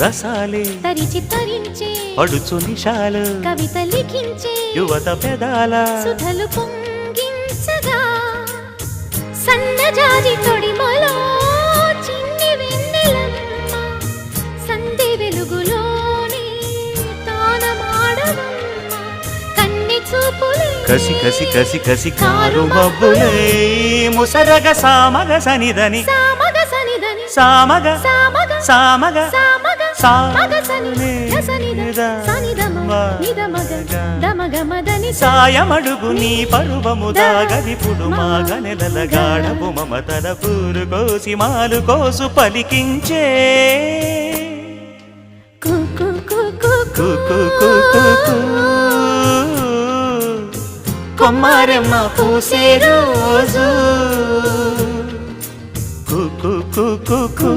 రసాలే తరిచి తరించే పడుచు నిషాలు కవిత లిఖించే యువత పెదాల సుధలు పొంగించగా సన్నజాజి తొడిమలో చిన్ని వెన్నెలమ్మ సంధి వెలుగులోనే తానమాడవమ్మ కన్నె చూపులే కసి కసి కసి కసి కారు మబ్బులే ముసరగ సామగ సనిదని సామగ సనిదని సామగ సామగ సామగ సామగ సాయమడుగు నీ పరువము దాగదిపుడు మా గనెలల గాఢపు మమతల పూరు కోసి మాలు కోసు పలికించే. కొమ్మారమ్మ పూసే రోజు. కు కు కు కు.